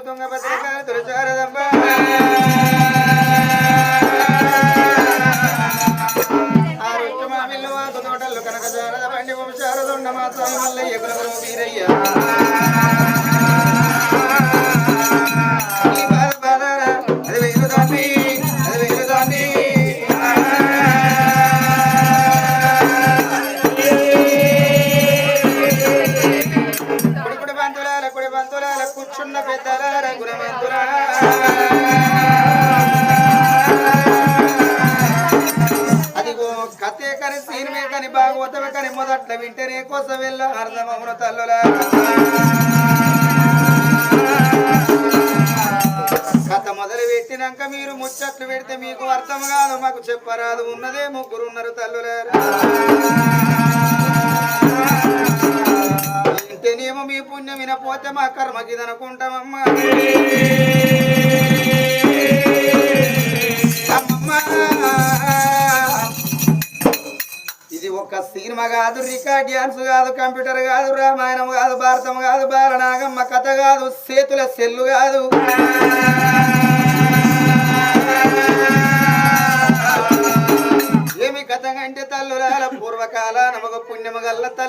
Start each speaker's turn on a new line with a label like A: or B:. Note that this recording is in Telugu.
A: తుంగభద్రకాళి ఆ రొచ్చు మామిళ్ళు వాకు తోటలు కనక శారద బండి వంశారదుండ మా స్వామి మల్లయ్య కులగురు బంతులాల కూర్చున్న పెద్దలార అదిగో కథే కని సీనిమే కని భాగవతమే కని మొదట్ల వింటేనే కోసం వెళ్ళ అర్థమమున తల్లుల. కథ మొదలు పెట్టినాక మీరు ముచ్చట్లు పెడితే మీకు అర్థం కాదు మాకు చెప్పరాదు ఉన్నదే ముగ్గురు ఉన్నారు తల్లులారా మీ పుణ్యం వినపోతే మా కర్మకి అనుకుంటామమ్మా. ఇది ఒక సినిమా కాదు రికార్డ్ డ్యాన్స్ కాదు కంప్యూటర్ కాదు రామాయణం కాదు భారతం కాదు బాలనాగమ్మ కథ కాదు సేతుల సెల్లు కాదు. ఏమి కథ కంటే తల్లురాల పూర్వకాల నమగ పుణ్యము గల్ల తల్లి.